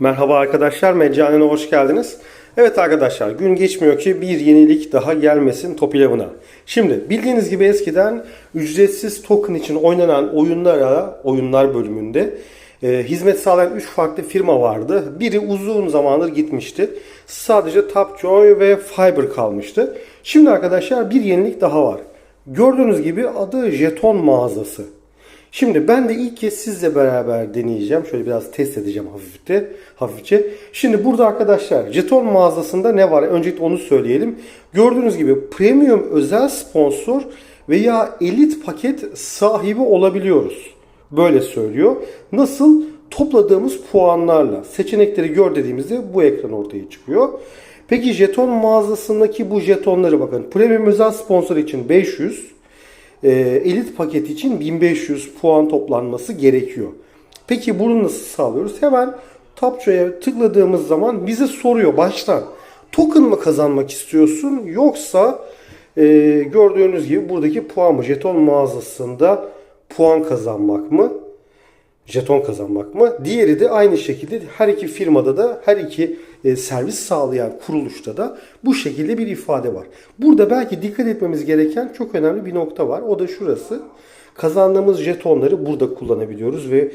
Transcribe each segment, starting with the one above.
Merhaba arkadaşlar, Meccanen'e hoş geldiniz. Evet arkadaşlar, gün geçmiyor ki bir yenilik daha gelmesin Top 11'a. Şimdi bildiğiniz gibi eskiden ücretsiz token için oynanan oyunlara, oyunlar bölümünde e, hizmet sağlayan 3 farklı firma vardı. Biri uzun zamandır gitmişti. Sadece Tapjoy ve Fiber kalmıştı. Şimdi arkadaşlar bir yenilik daha var. Gördüğünüz gibi adı jeton mağazası. Şimdi ben de ilk kez sizle beraber deneyeceğim. Şöyle biraz test edeceğim hafifte, hafifçe. Şimdi burada arkadaşlar jeton mağazasında ne var? Öncelikle onu söyleyelim. Gördüğünüz gibi premium özel sponsor veya elit paket sahibi olabiliyoruz. Böyle söylüyor. Nasıl? Topladığımız puanlarla seçenekleri gör dediğimizde bu ekran ortaya çıkıyor. Peki jeton mağazasındaki bu jetonları bakın. Premium özel sponsor için 500, e, elit paket için 1500 puan toplanması gerekiyor. Peki bunu nasıl sağlıyoruz? Hemen Tapço'ya tıkladığımız zaman bize soruyor baştan. Token mı kazanmak istiyorsun yoksa e, gördüğünüz gibi buradaki puan mı? Jeton mağazasında puan kazanmak mı? jeton kazanmak mı? Diğeri de aynı şekilde her iki firmada da her iki e, servis sağlayan kuruluşta da bu şekilde bir ifade var. Burada belki dikkat etmemiz gereken çok önemli bir nokta var. O da şurası. Kazandığımız jetonları burada kullanabiliyoruz ve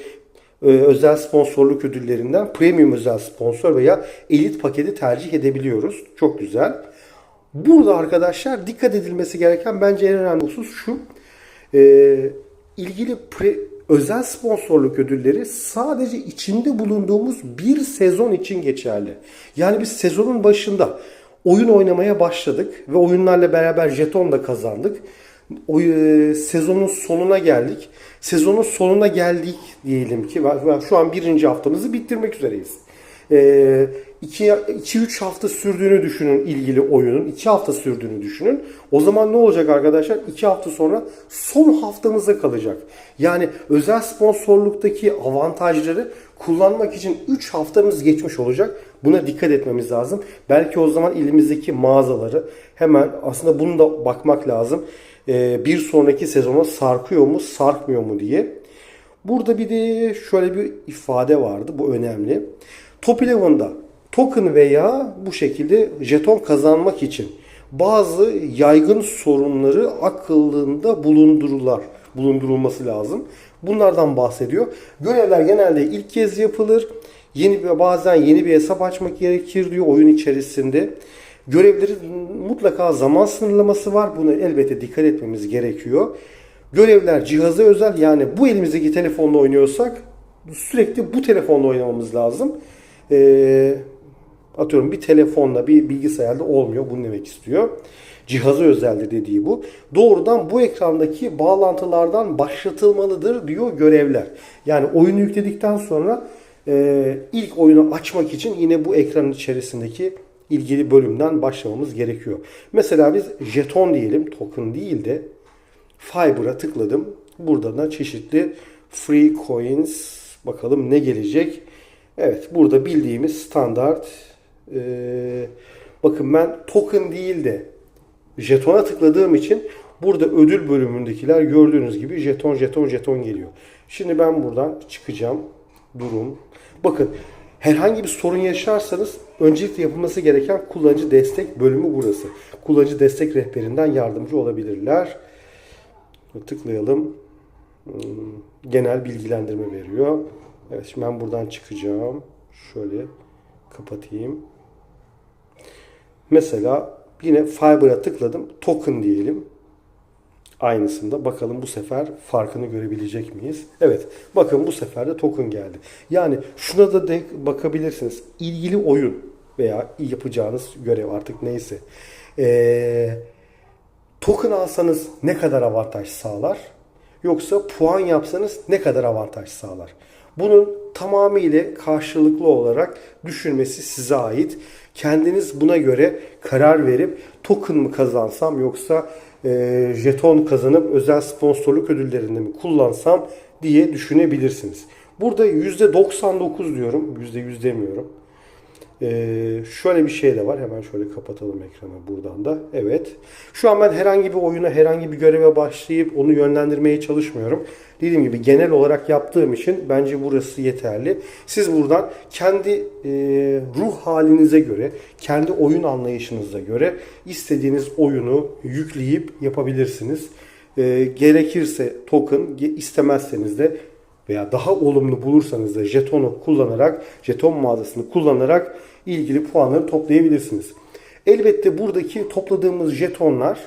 e, özel sponsorluk ödüllerinden premium özel sponsor veya elit paketi tercih edebiliyoruz. Çok güzel. Burada arkadaşlar dikkat edilmesi gereken bence en önemli husus şu. E, ilgili pre, özel sponsorluk ödülleri sadece içinde bulunduğumuz bir sezon için geçerli. Yani biz sezonun başında oyun oynamaya başladık ve oyunlarla beraber jeton da kazandık. O, e, sezonun sonuna geldik. Sezonun sonuna geldik diyelim ki şu an birinci haftamızı bitirmek üzereyiz. 2-3 hafta sürdüğünü düşünün ilgili oyunun. 2 hafta sürdüğünü düşünün. O zaman ne olacak arkadaşlar? 2 hafta sonra son haftamıza kalacak. Yani özel sponsorluktaki avantajları kullanmak için 3 haftamız geçmiş olacak. Buna dikkat etmemiz lazım. Belki o zaman elimizdeki mağazaları hemen aslında bunu da bakmak lazım. Ee, bir sonraki sezona sarkıyor mu, sarkmıyor mu diye. Burada bir de şöyle bir ifade vardı. Bu önemli. Top 11'da token veya bu şekilde jeton kazanmak için bazı yaygın sorunları akıllında bulundururlar. Bulundurulması lazım. Bunlardan bahsediyor. Görevler genelde ilk kez yapılır. Yeni bazen yeni bir hesap açmak gerekir diyor oyun içerisinde. Görevlerin mutlaka zaman sınırlaması var. Buna elbette dikkat etmemiz gerekiyor. Görevler cihaza özel yani bu elimizdeki telefonla oynuyorsak sürekli bu telefonla oynamamız lazım. Ee, atıyorum bir telefonla bir bilgisayarda olmuyor. Bunu demek istiyor. Cihaza özeldir dediği bu. Doğrudan bu ekrandaki bağlantılardan başlatılmalıdır diyor görevler. Yani oyunu yükledikten sonra e, ilk oyunu açmak için yine bu ekranın içerisindeki ilgili bölümden başlamamız gerekiyor. Mesela biz jeton diyelim, token değil de Fiber'a tıkladım. Burada da çeşitli free coins bakalım ne gelecek. Evet burada bildiğimiz standart ee, bakın ben token değil de jetona tıkladığım için burada ödül bölümündekiler gördüğünüz gibi jeton jeton jeton geliyor. Şimdi ben buradan çıkacağım. Durum. Bakın herhangi bir sorun yaşarsanız öncelikle yapılması gereken kullanıcı destek bölümü burası. Kullanıcı destek rehberinden yardımcı olabilirler. Tıklayalım. Hmm, genel bilgilendirme veriyor. Evet şimdi ben buradan çıkacağım. Şöyle kapatayım. Mesela yine Fiber'a tıkladım. Token diyelim. Aynısında bakalım bu sefer farkını görebilecek miyiz? Evet. Bakın bu sefer de token geldi. Yani şuna da de bakabilirsiniz. İlgili oyun veya yapacağınız görev artık neyse. Ee, token alsanız ne kadar avantaj sağlar? Yoksa puan yapsanız ne kadar avantaj sağlar? Bunun tamamıyla karşılıklı olarak düşünmesi size ait. Kendiniz buna göre karar verip token mı kazansam yoksa e, jeton kazanıp özel sponsorluk ödüllerinde mi kullansam diye düşünebilirsiniz. Burada %99 diyorum. %100 demiyorum. Ee, şöyle bir şey de var. Hemen şöyle kapatalım ekranı buradan da. Evet. Şu an ben herhangi bir oyuna, herhangi bir göreve başlayıp onu yönlendirmeye çalışmıyorum. Dediğim gibi genel olarak yaptığım için bence burası yeterli. Siz buradan kendi e, ruh halinize göre, kendi oyun anlayışınıza göre istediğiniz oyunu yükleyip yapabilirsiniz. E, gerekirse token, istemezseniz de veya daha olumlu bulursanız da jetonu kullanarak, jeton mağazasını kullanarak ilgili puanları toplayabilirsiniz. Elbette buradaki topladığımız jetonlar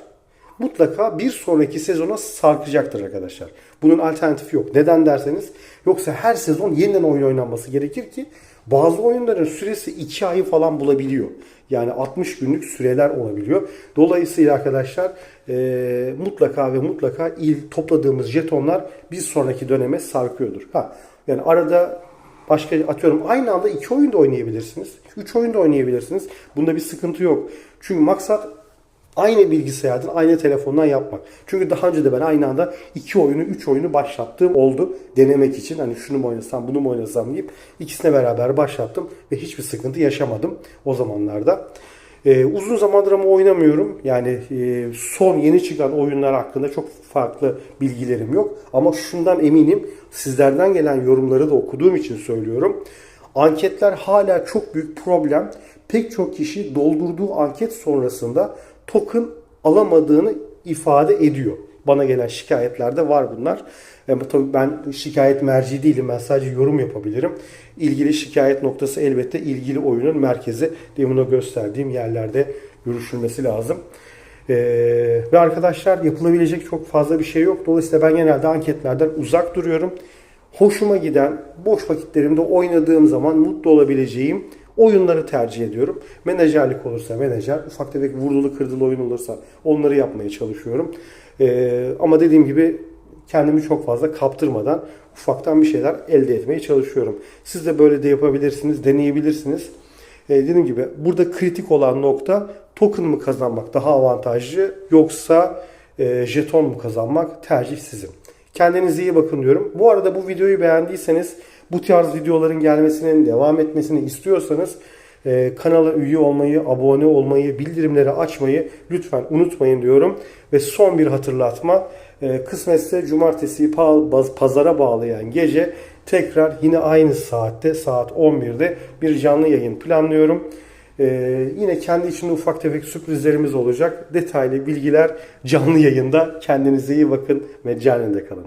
mutlaka bir sonraki sezona sarkacaktır arkadaşlar. Bunun alternatifi yok. Neden derseniz yoksa her sezon yeniden oyun oynanması gerekir ki bazı oyunların süresi 2 ayı falan bulabiliyor. Yani 60 günlük süreler olabiliyor. Dolayısıyla arkadaşlar e, mutlaka ve mutlaka il topladığımız jetonlar bir sonraki döneme sarkıyordur. Ha, yani arada başka atıyorum aynı anda iki oyun da oynayabilirsiniz. Üç oyun da oynayabilirsiniz. Bunda bir sıkıntı yok. Çünkü maksat aynı bilgisayardan, aynı telefondan yapmak. Çünkü daha önce de ben aynı anda iki oyunu, üç oyunu başlattığım oldu. Denemek için hani şunu mu oynasam, bunu mu oynasam deyip ikisine beraber başlattım ve hiçbir sıkıntı yaşamadım o zamanlarda. Ee, uzun zamandır ama oynamıyorum. Yani e, son yeni çıkan oyunlar hakkında çok farklı bilgilerim yok. Ama şundan eminim sizlerden gelen yorumları da okuduğum için söylüyorum. Anketler hala çok büyük problem. Pek çok kişi doldurduğu anket sonrasında token alamadığını ifade ediyor. Bana gelen şikayetlerde var bunlar. Ama tabii ben şikayet merci değilim. Ben sadece yorum yapabilirim. İlgili şikayet noktası elbette ilgili oyunun merkezi. Demin o gösterdiğim yerlerde görüşülmesi lazım. Ee, ve arkadaşlar yapılabilecek çok fazla bir şey yok. Dolayısıyla ben genelde anketlerden uzak duruyorum. Hoşuma giden, boş vakitlerimde oynadığım zaman mutlu olabileceğim oyunları tercih ediyorum. Menajerlik olursa menajer, ufak tefek vurdulu kırdılı oyun olursa onları yapmaya çalışıyorum. Ee, ama dediğim gibi kendimi çok fazla kaptırmadan ufaktan bir şeyler elde etmeye çalışıyorum. Siz de böyle de yapabilirsiniz, deneyebilirsiniz. Ee, dediğim gibi burada kritik olan nokta token mı kazanmak daha avantajlı yoksa e, jeton mu kazanmak tercih sizin. Kendinize iyi bakın diyorum. Bu arada bu videoyu beğendiyseniz bu tarz videoların gelmesinin devam etmesini istiyorsanız e, kanala üye olmayı, abone olmayı, bildirimleri açmayı lütfen unutmayın diyorum. Ve son bir hatırlatma. E, kısmetse cumartesi pazara bağlayan gece tekrar yine aynı saatte saat 11'de bir canlı yayın planlıyorum. Ee, yine kendi içinde ufak tefek sürprizlerimiz olacak. Detaylı bilgiler canlı yayında. Kendinize iyi bakın. Meccanende kalın.